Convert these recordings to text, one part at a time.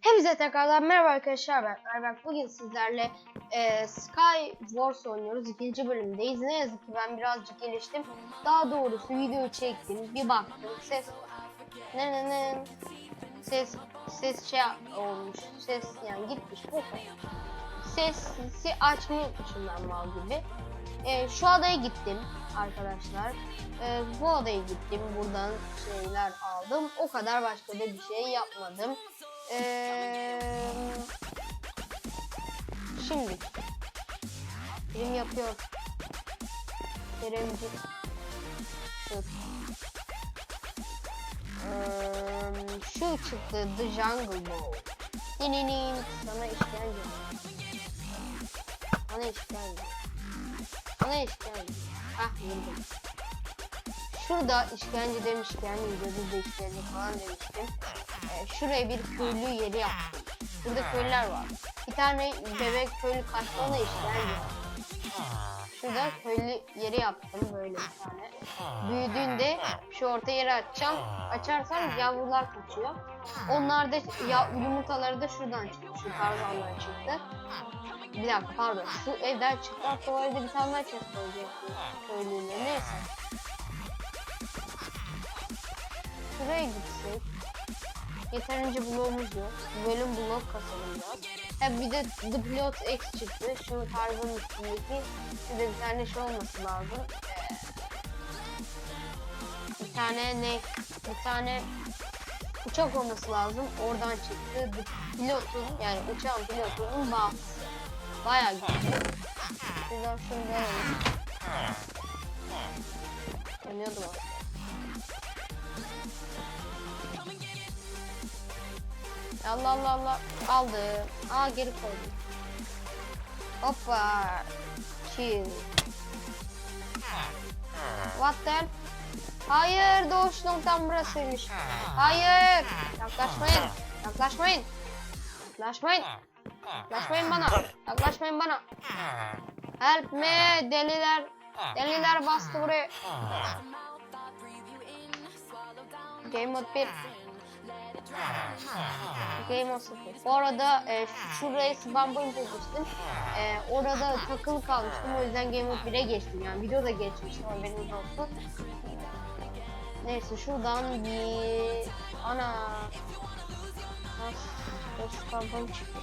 Hepinize tekrardan merhaba arkadaşlar ben Ayberk. Bugün sizlerle e, Sky Wars oynuyoruz. ikinci bölümdeyiz. Ne yazık ki ben birazcık geliştim. Daha doğrusu videoyu çektim. Bir baktım. Ses ne ne ne ses ses şey olmuş. Ses yani gitmiş. Bu. Sesi açmayı unutmuşum ben mal gibi. E, şu adaya gittim arkadaşlar. E, bu adaya gittim. Buradan şeyler aldım. O kadar başka da bir şey yapmadım. Eee şimdi film yapıyor. Keremci. Dur. Eee, şu çıktı The Jungle Book. Dininin sana işkence. Bana işkence. Bana işkence. Şurada işkence demişken videoda işkence falan demiştim. Ee, şuraya bir köylü yeri yaptım. Burada köylüler var. Bir tane bebek köylü kaçtı ona işkence. Şurada köylü yeri yaptım böyle bir tane. Büyüdüğünde şu orta yeri açacağım. Açarsam yavrular kaçıyor. Onlar da ya, yumurtaları da şuradan çıktı. Şu tarzandan çıktı. Bir dakika pardon. Şu evden çıktı. Hatta o bir tane daha chest olacaktı. Köylüyle. Neyse. Şuraya gitsek. Yeterince bloğumuz yok. Bölüm blok kasalım. Ha bir de The Plot X çıktı. Şu tarzın üstündeki. De bir tane şey olması lazım. Ee, bir tane ne? Bir tane uçak olması lazım. Oradan çıktı. The Pilot'un yani uçağın pilotunun bağımlısı. Bayağı güzel. Şuradan şunu deneyelim. Yanıyordum aslında. Allah Allah Allah. Aldım. Aa geri koydum. Hoppa. Chill. What the hell? Hayır doğuş noktam burasıymış. Hayır. Yaklaşmayın. Yaklaşmayın. Yaklaşmayın. Yaklaşmayın bana. Yaklaşmayın bana. Help me deliler. Deliler bastı buraya. Game mode 1. Game of Thrones. Bu arada e, şuraya spam point geçtim. E, orada takılı kalmıştım. O yüzden Game of 1'e geçtim. Yani videoda geçmiştim. Haberiniz olsun. Neyse şuradan bir... Ana... Nasıl spam point çıktı.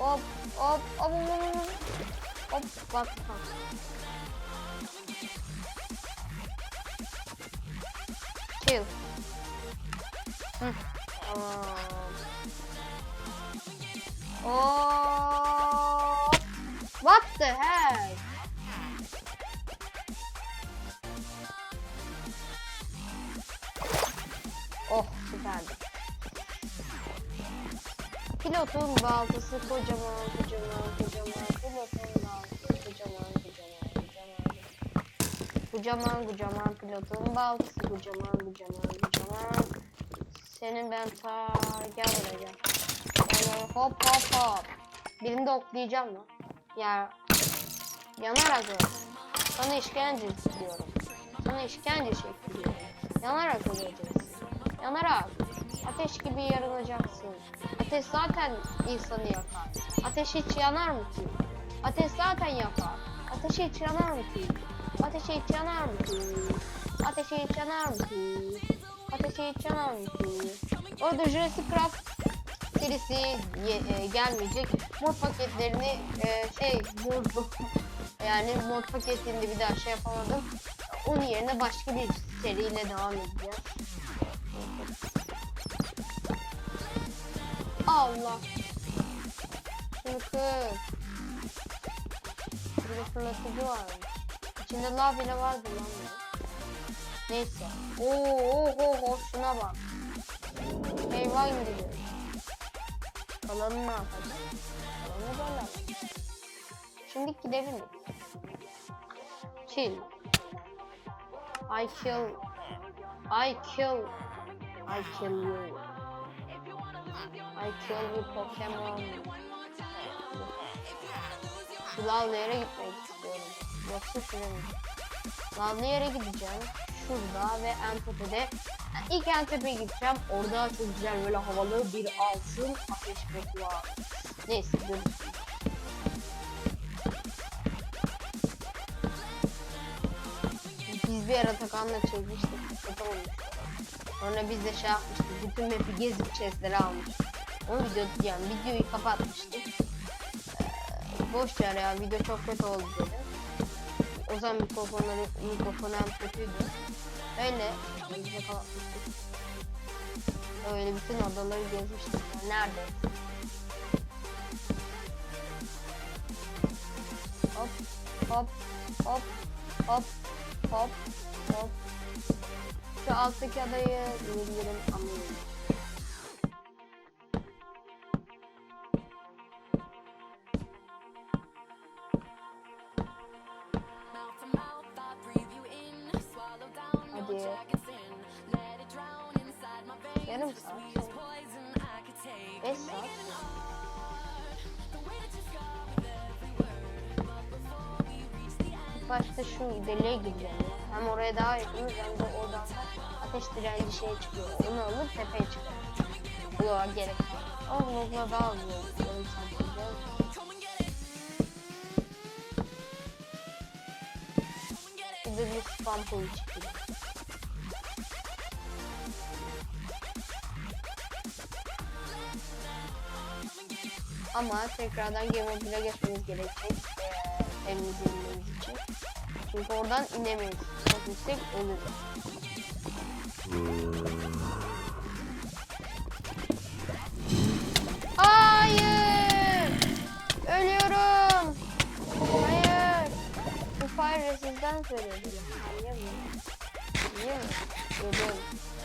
Hop hop hop hop hop hop bak bak. Chill. Hı. Hop. What the heck? Oh süperdi. Pilotun baltası kocaman kocaman kocaman. Pilotun baltası kocaman kocaman kocaman. Kocaman kocaman pilotun baltası kocaman kocaman kocaman. Senin ben ta gel buraya gel. Yani hop hop hop. Birini de oklayacağım lan. Ya yanarak öl sana işkence istiyorum sana işkence çektiriyorum yanarak öleceksin yanarak ateş gibi yaranacaksın Ateş zaten insanı yakar. Ateş hiç yanar mı ki? Ateş zaten yakar. Ateş hiç yanar mı ki? Ateş hiç yanar mı ki? Ateş hiç yanar mı ki? Ateş hiç yanar mı ki? Orada Jurassic Craft serisi e, gelmeyecek. Mod paketlerini e, şey vurdum. Yani mod paketinde bir daha şey yapamadım. Onun yerine başka bir seriyle devam edeceğiz. Allah. Şunu kır. Burada fırlatıcı var. İçinde lav bile vardı lan. Neyse. Oo, oo, oo, oo, şuna bak. Hayvan gibi. Kalanı ne yapacak? Kalanı böyle. Şimdi gidelim. Chill. I kill. I kill. I kill you. I kill you Pokemon. Şu lavlı yere gitmek istiyorum. Yoksa şuraya mı? Lavlı yere gideceğim. Şurada ve en tepede. Yani ilk en tepeye gideceğim. Orada çok güzel böyle havalı bir altın ateş bekliyor. Neyse görüşürüz. Biz bir ara Atakan'la çekmiştik. Kötü. Sonra biz de şey yapmıştık. Bütün map'i gezip chestleri almıştık. O video yani videoyu kapatmıştık. Ee, boş ver ya video çok kötü oldu dedim. O zaman mikrofonları mikrofonu hem kötüydü. Öyle de kapatmıştık. Öyle bütün odaları gezmiştik. Yani nerede? Hop hop hop hop hop hop. Şu alttaki adayı diyebilirim anlıyorum. Hadi. Yarım saat. Beş başta şu deliğe gideceğim. ya. Hem oraya daha yakınız hem de ateş direnci şey çıkıyor. Onu alıp tepeye çıkıyor. Bloğa gerek. Ama blogla daha gideceğim. Bir de bir spam pool çıkıyor. Ama tekrardan Game Mobile'e geçmemiz gerekecek. İnmemiz için. Çünkü oradan inemeyiz. Çok yüksek ölürüz. Hayır. Ölüyorum. Hayır. Bu fare sizden söylüyor. Niye mi? Niye mi? Durdum.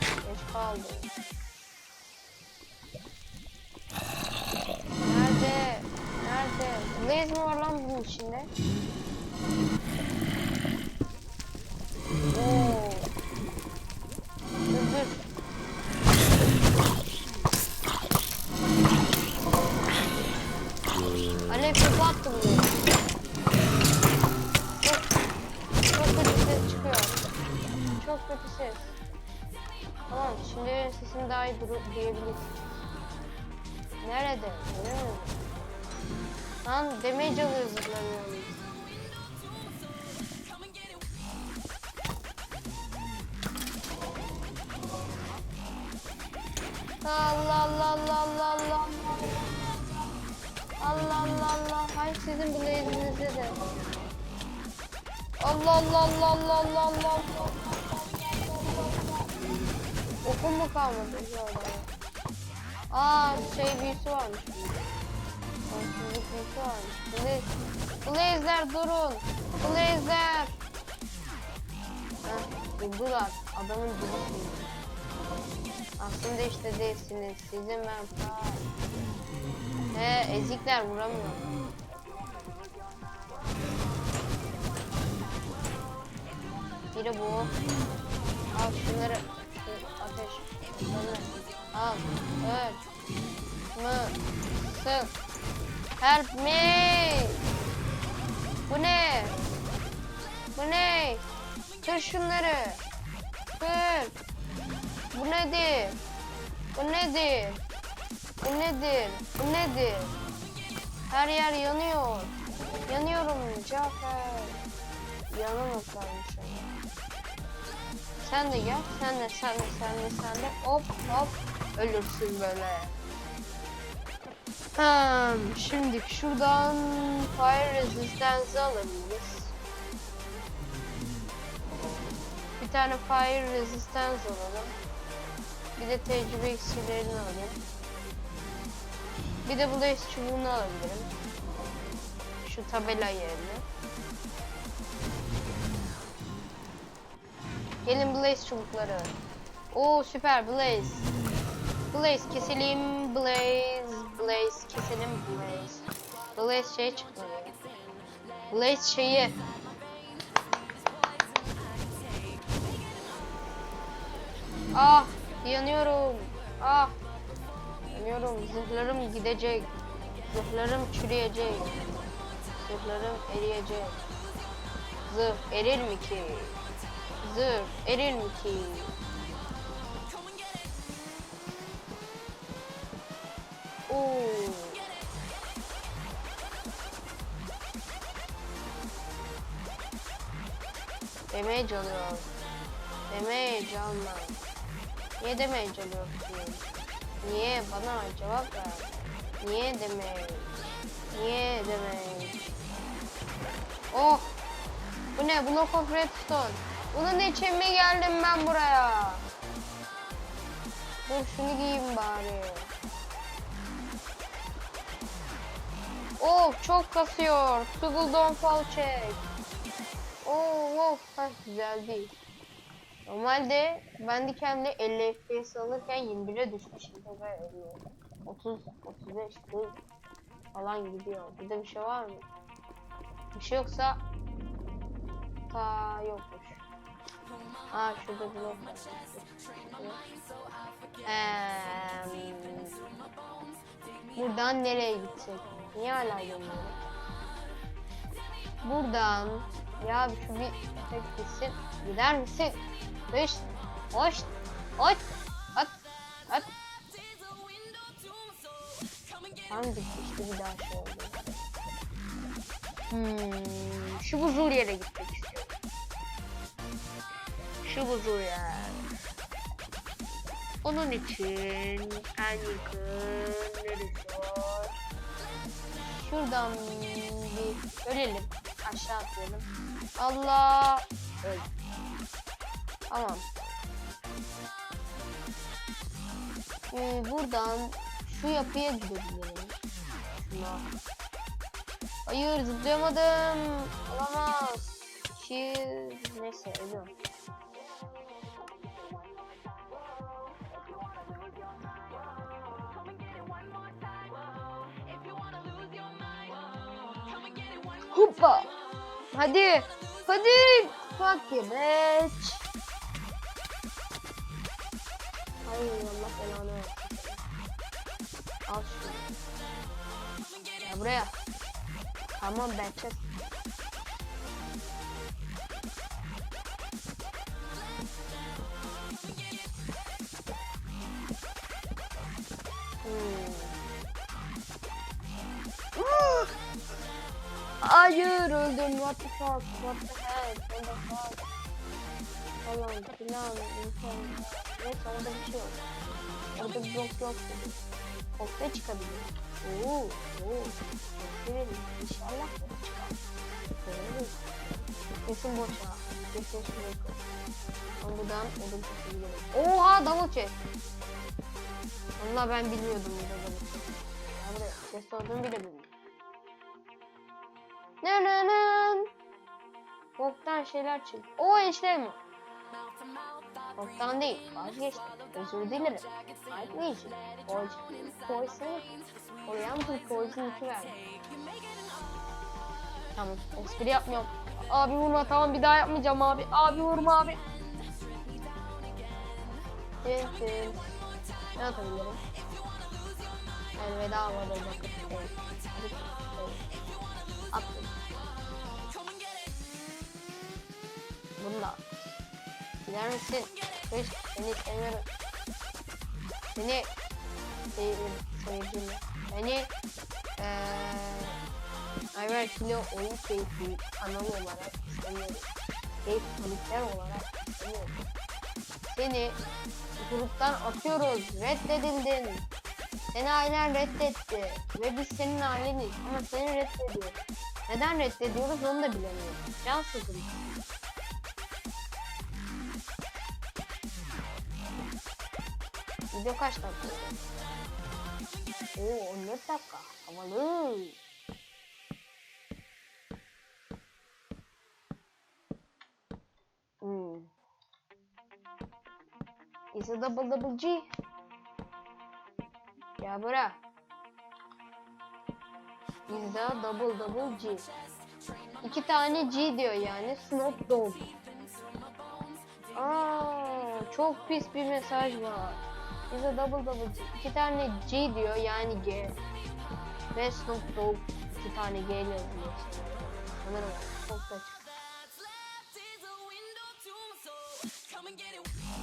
Geç kaldım. Duyabilirsin. Nerede? Nerede? Lan damage alıyor zırhlanıyorum. Allah Allah Allah Allah Allah Allah Allah Allah Hayır sizin bu elinizde de Allah Allah Allah Allah Allah Allah Okum mu kalmadı şöyle Aa şey büyüsü varmış Sonsuzluk büyüsü varmış Blaze Blaze'ler durun Blaze'ler Heh, durdular adamın dili aslında işte değilsiniz. Sizin ben He ezikler vuramıyor. Biri bu. Al şunları. Şu ateş. Şunları. Help me. Bu ne? Bu ne? Kır şunları. Kır. Bu nedir? Bu nedir? Bu nedir? Bu nedir? Her yer yanıyor. Yanıyorum Cafer. Yanamakarmış ama. Sen de gel. Sen de sen de sen de sen de. Hop hop. Ölürsün böyle. Hmm, şimdi şuradan fire resistance alabiliriz. Bir tane fire resistance alalım. Bir de tecrübe iksirlerini alayım. Bir de blaze çubuğunu alabilirim. Şu tabela yerine. Gelin blaze çubukları. Oo süper blaze. Blaze keselim blaze. Blaze keselim blaze. Blaze şey çıkmadı. Blaze şeyi. Ah yanıyorum. Ah. Yanıyorum. Zırhlarım gidecek. Zırhlarım çürüyecek. Zırhlarım eriyecek. Zırh erir mi ki? Zırh erir mi ki? Oo. Damage alıyor. Damage alma. Niye damage alıyorsun? Niye? Bana cevap ver. Niye damage? Niye damage? Oh! Bu ne? Block of Redstone. Bunun için mi geldim ben buraya? Dur şunu giyeyim bari. Oh çok kasıyor. Toggle don't fall check. Oh, oh. Heh, güzel değil. Normalde ben de kendi 50 FPS alırken 21'e düşmüş. Şimdi böyle 50. 30, 35 değil. Falan gidiyor. Bir de bir şey var mı? Bir şey yoksa ta yokmuş. Aa şurada blok var. Eee, buradan nereye gidecek? Niye hala dönüyor? Buradan ya şu bir tek gitsin. Gider misin? Hoş. Hoş. Hoş. At. At. Tam gitti işte bir daha şey oldu. Hmm, şu buzul yere gitmek istiyorum. Şu buzul yer. Onun için en yakın neresi var? Şuradan bir ölelim. Aşağı atlayalım. Allah. Öl. Tamam. Ee, buradan şu yapıya gidebilirim. Şuna. Hayır zıplayamadım. Olamaz. Cheese. Neyse ölüyorum. Hoppa. Hadi. Hadi. You bitch. Ay Allah belanı. Al şunu. Ya buraya. Tamam ben çek. Hayır öldüm. What the fuck? What the hell? What the fuck? Falan filan. insan. Neyse orada bir şey yok. Orada bir blok yok. Kokta çıkabilir. Oo, oo. Kokta İnşallah kokta çıkar. Görürüz. Kesin boşa. Kesin şuraya koy. Ama buradan odun kesin Oha double chest. Valla ben bilmiyordum burada double chest. Ben de chest olduğunu bile bilmiyorum. Boktan şeyler çıktı. O işte mi? Boktan değil. Vazgeçtim. Özür dilerim. Ayıplayıcı. Poison. Poison. Oriental Poison 2 verdi. Tamam. Espri yapmıyorum. Abi vurma tamam bir daha yapmayacağım abi. Abi vurma abi. Tim. Ne atabilirim? Elveda havada bakıp. Evet. Evet. Attım. Bunu da. Gider misin? Kış seni istemiyorum. Seni sevdim. Seni eee Ayber Kilo oyun keyfi kanalı olarak istemiyorum. Keyif kulüpler olarak istemiyorum. Seni gruptan atıyoruz. Reddedildin. Seni ailen reddetti. Ve biz senin aileniz. Ama seni reddediyoruz. Neden reddediyoruz onu da bilemiyorum. Can sıkıntı. Video kaç dakika? Oo 14 dakika. Havalı. Hmm. Is a double double G. Ya bura. Is a double double G. İki tane G diyor yani. Snoop Dogg. Aa, Çok pis bir mesaj var. Bize double double. İki tane G diyor yani G. Ve Snoop Dogg iki tane G ile yazıyor. Sanırım çok da açık.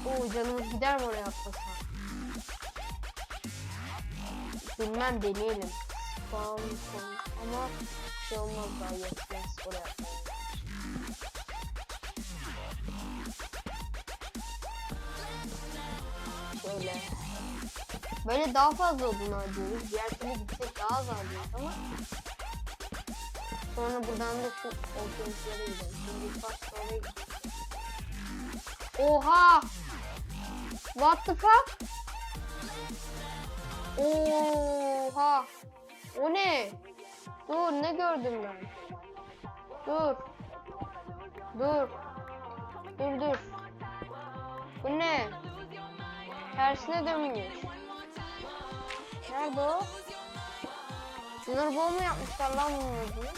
Oo canımız gider mi oraya atlasak? Bilmem deneyelim. Spam koy. Ama şey olmaz daha yetmez oraya atlayalım. Böyle daha fazla odun harcıyoruz. Diğer türlü gitsek daha az harcıyoruz ama Sonra buradan da şu okyanuslere gidelim. Şimdi ilk başta oraya. Oha! What the fuck? Oha! O ne? Dur ne gördüm ben? Dur. Dur. Dur dur. Bu ne? Tersine dönmüş. Nerede o? Dinner bomb mu yapmışlar lan bunun adını?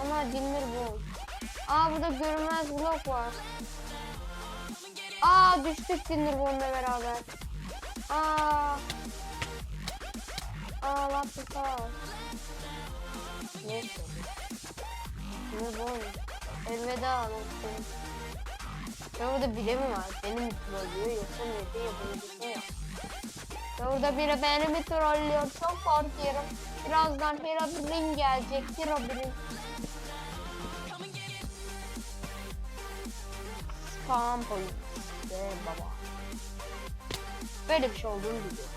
Ama dinner bomb. Aa burada görünmez blok var. Aa düştük dinner bomb'la beraber. Aa. Aa the fuck. Neyse. Dinner bomb. Elveda dostum. Ya orada biri mi var? Beni mi trollüyor yoksa neydi ya bunu orada biri beni mi trollüyor? Çok korkuyorum. Birazdan Herobrine gelecek. Herobrine. Spam point. Be baba. Böyle bir şey olduğunu biliyorum.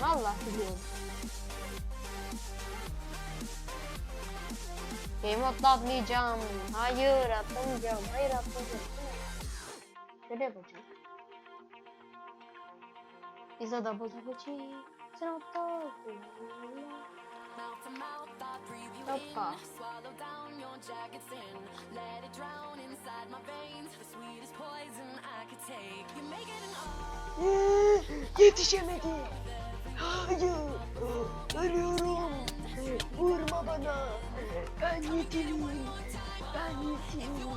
Vallahi biliyorum. Game mode'da atlayacağım. Hayır atlamayacağım. Hayır atlamayacağım. Şöyle yapacağım. Is a double double aptal. Hoppa. Swallow down your jacket sin. Let it drown inside my veins. The sweetest poison I could take. You make it an Yetişemedi. Hayır. Ölüyorum. Vurma bana. Ben yetimim. Ben yetimim.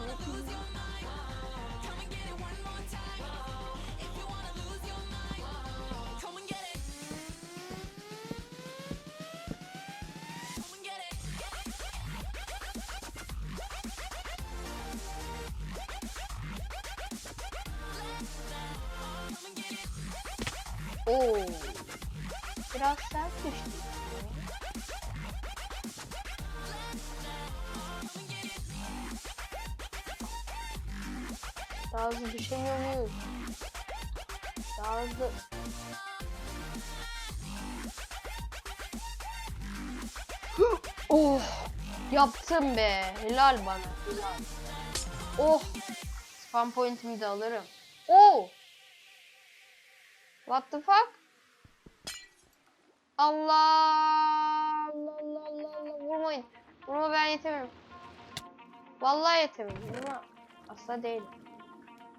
Oo. Biraz sert düştü. Daha hızlı düşemiyor muyuz? Daha hızlı. oh! Yaptım be. Helal bana. Helal. Oh! Spam point'imi de alırım. Oh! What the fuck? Allah Allah Allah Allah vurmayın. Vurma ben yetemem. Vallahi yetemem. Vurma. Asla değilim.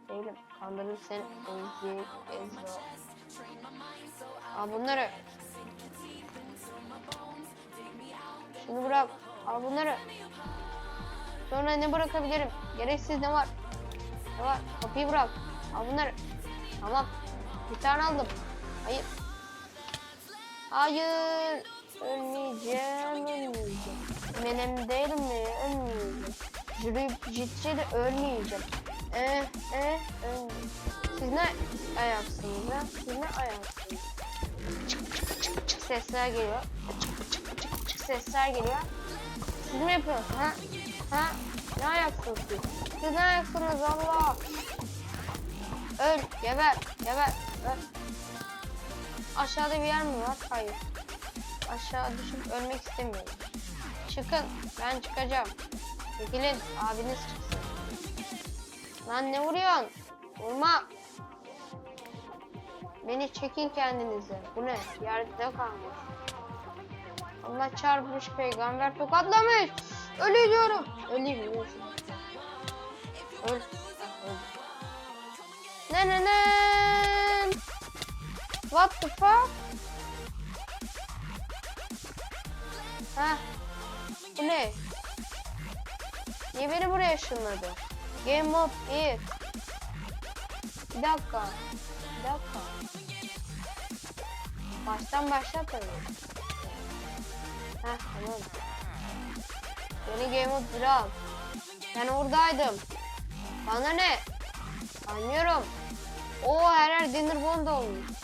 Değilim. Kandırır seni. Oyuncuyu ezber. Al bunları. Şunu bırak. Al bunları. Sonra ne bırakabilirim? Gereksiz ne var? Ne var? Kapıyı bırak. Al bunları. Tamam. Bir tane aldım. Hayır. Hayır. Ölmeyeceğim, ölmeyeceğim. Benim değilim mi? Ölmeyeceğim. Jüri ciddi de ölmeyeceğim. Eh, eh, ölmeyeceğim. Siz ne ayaksınız ya? Siz ne ayaksınız? Çık çık çık çık sesler geliyor. Çık çık çık çık sesler geliyor. Siz mi yapıyorsunuz ha? Ha? Ne ayaksınız siz? Siz ne ayaksınız Allah? Öl, geber, geber, öl. Aşağıda bir yer mi var? Hayır. Aşağı düşüp ölmek istemiyorum. Çıkın, ben çıkacağım. Çekilin, abiniz çıksın. Lan ne vuruyorsun? Vurma. Beni çekin kendinize. Bu ne? Yerde kalmış. Allah çarpmış peygamber tokatlamış. Ölüyorum. Öleyim. öleyim. Öl. Ha, öldüm. Ne ne ne? What the fuck? Ha? Bu ne? Niye beni buraya ışınladı? Game mode 1. Bir dakika. Bir dakika. Baştan başlat tabii. Tamam. Beni Game of Thrones. Ben oradaydım. Bana ne? Anlıyorum. O her yer Dinner Bond olmuş.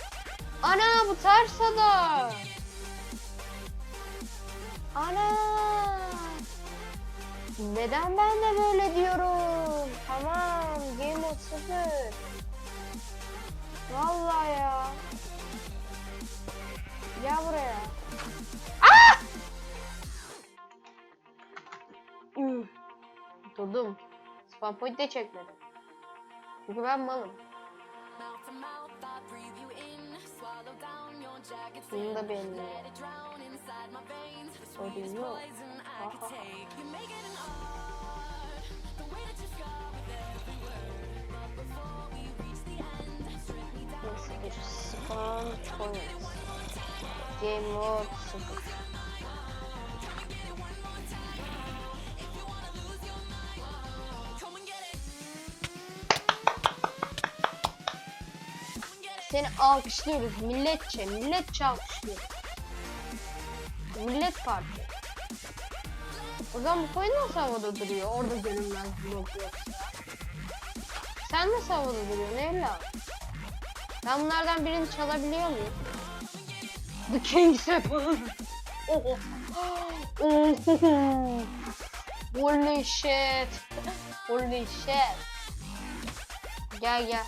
Ana bu ters ada. Ana. Neden ben de böyle diyorum? Tamam Game of 0. Vallahi ya. Gel buraya. Ah! Durdum. Spam point de çekmedim. Çünkü ben malım. Bunu da beğendim. O değil yok. Aha. Nasıl? Game mode Seni alkışlıyoruz milletçe, milletçe alkışlıyoruz. Millet parti. O zaman bu koyun nasıl havada duruyor? Orada görünmez blok yoksa. Sen nasıl havada duruyorsun evlat? Ben bunlardan birini çalabiliyor muyum? The King Seven. Oh. Oh. Holy shit. Holy shit. Gel gel.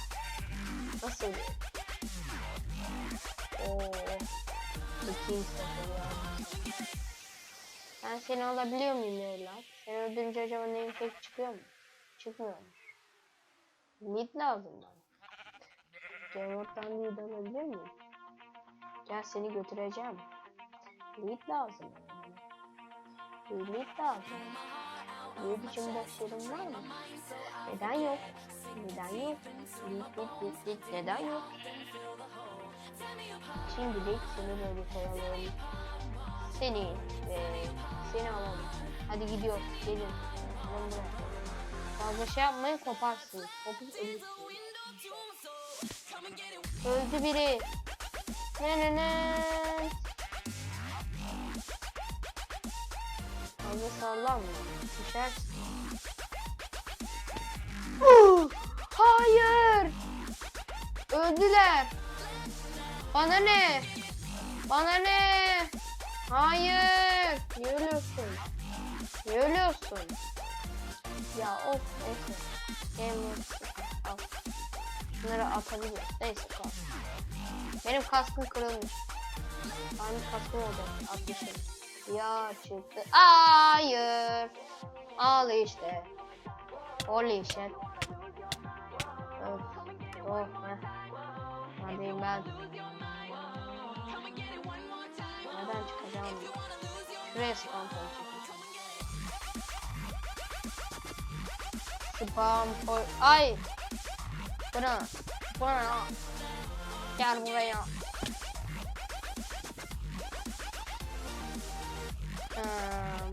Nasıl? Oo. King. Ben seni alabiliyor muyum evlat? Seni öldürünce acaba neyin tek çıkıyor mu? Çıkmıyormuş. Lead lazım bana. Gamer'dan lead alabilir miyim? Gel seni götüreceğim. Lead lazım bana. Lead lazım. Lead için boş var mı? Neden yok? Neden yok? Lead, lead. Neden yok? Şimdilik seni böyle koyalım. Seni, eee, seni alalım. Hadi gidiyoruz. Gelin. Gelin buraya. Fazla şey yapmayın koparsınız. Kopup. Öldü biri. Ne ne ne. Fazla sallanma. Düşersin. Hayır. Öldüler. Bana ne? Bana ne? Hayır. Niye ölüyorsun? Niye ölüyorsun? Ya of neyse. Game Al. Şunları atabilir. Neyse kal. Benim kaskım kırılmış. Benim kaskım oldu. Atmışım. Ya çıktı. Hayır. Al işte. Holy shit. Of. Oh. Heh. Hadi ben. Nereden çıkacağım? Şuraya spam point. Spam point. Ay. Bana. Bana. Hmm.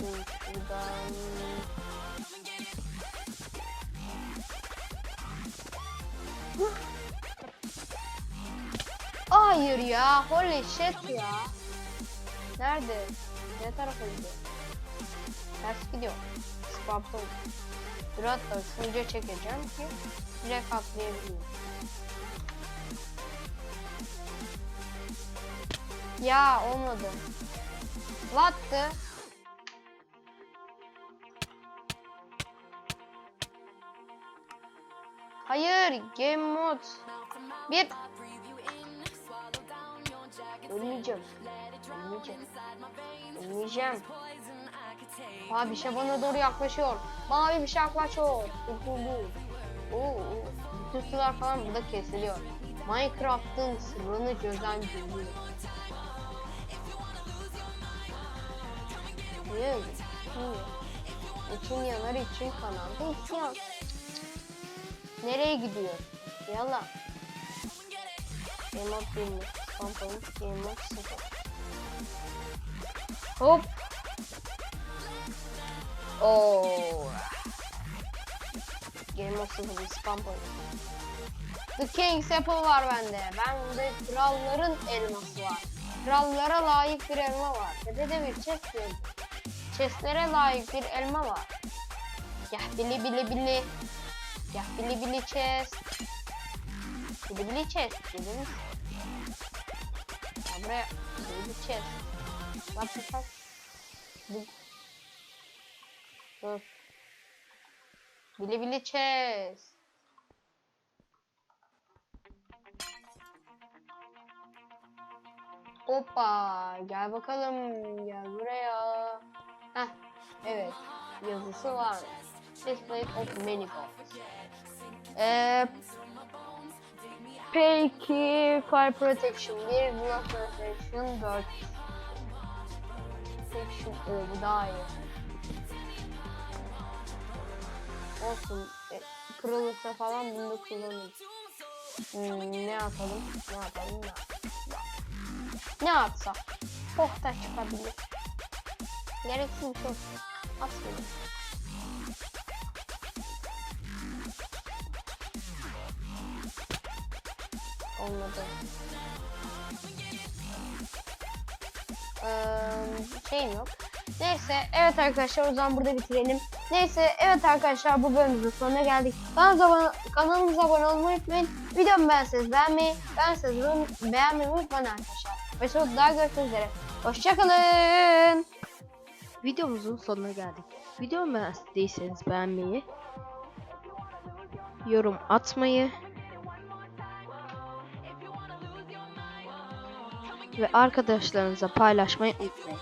Buradan... Hayır ya. Holy shit ya. Nerede? Ne tarafa gidiyor? Ters gidiyor. Spam point. Dur hatta şunca çekeceğim ki direkt atlayabileyim. Ya olmadı. What'tı? Hayır, game mode. Bir. Ölmeyeceğim. Ölmeyeceğim. Ölmeyeceğim. Mavi bir şey bana doğru yaklaşıyor. Mavi bir şey yaklaşıyor. Dur dur. Oo, oo. Bütün sular falan burada kesiliyor. Minecraft'ın sırrını gözden görüyor. Niye öyle? İçin yanar için kanalda isyan. Nereye gidiyor? Yalan. Game of 20. Component Game of 0. Hop. Oo. Game of Thrones spam point. The King's Apple var bende. Bende kralların elması var. Krallara layık bir elma var. Tepede bir chest gördüm. Chestlere layık bir elma var. Gah bili bili bili. Gah bili bili chest. Bili bili chest. Bili. Ya buraya. What the fuck? Bu... Dur. Bili bili chest. Hoppa gel bakalım gel buraya. Heh evet yazısı var. Display of many bombs. Ee, peki fire protection 1, block protection 4. Protection o bu daha iyi. Olsun. E, kırılırsa falan bunu da kullanırız. Hmm, ne atalım? Ne atalım? Ne atalım? Ne atsak? Pohta çıkabilir. Gereksiz bir şey. Atmayalım. Olmadı. Ee, şeyim yok. Neyse evet arkadaşlar o zaman burada bitirelim. Neyse evet arkadaşlar bu bölümümüzün sonuna geldik. Kanalımıza abone, kanalımıza abone olmayı unutmayın. Videomu beğenseniz beğenmeyi, beğenseniz beğenmeyi unutmayın arkadaşlar. Ve sonra daha görüşmek üzere. Hoşçakalın. Videomuzun sonuna geldik. Videomu beğendiyseniz beğenmeyi, yorum atmayı ve arkadaşlarınıza paylaşmayı unutmayın.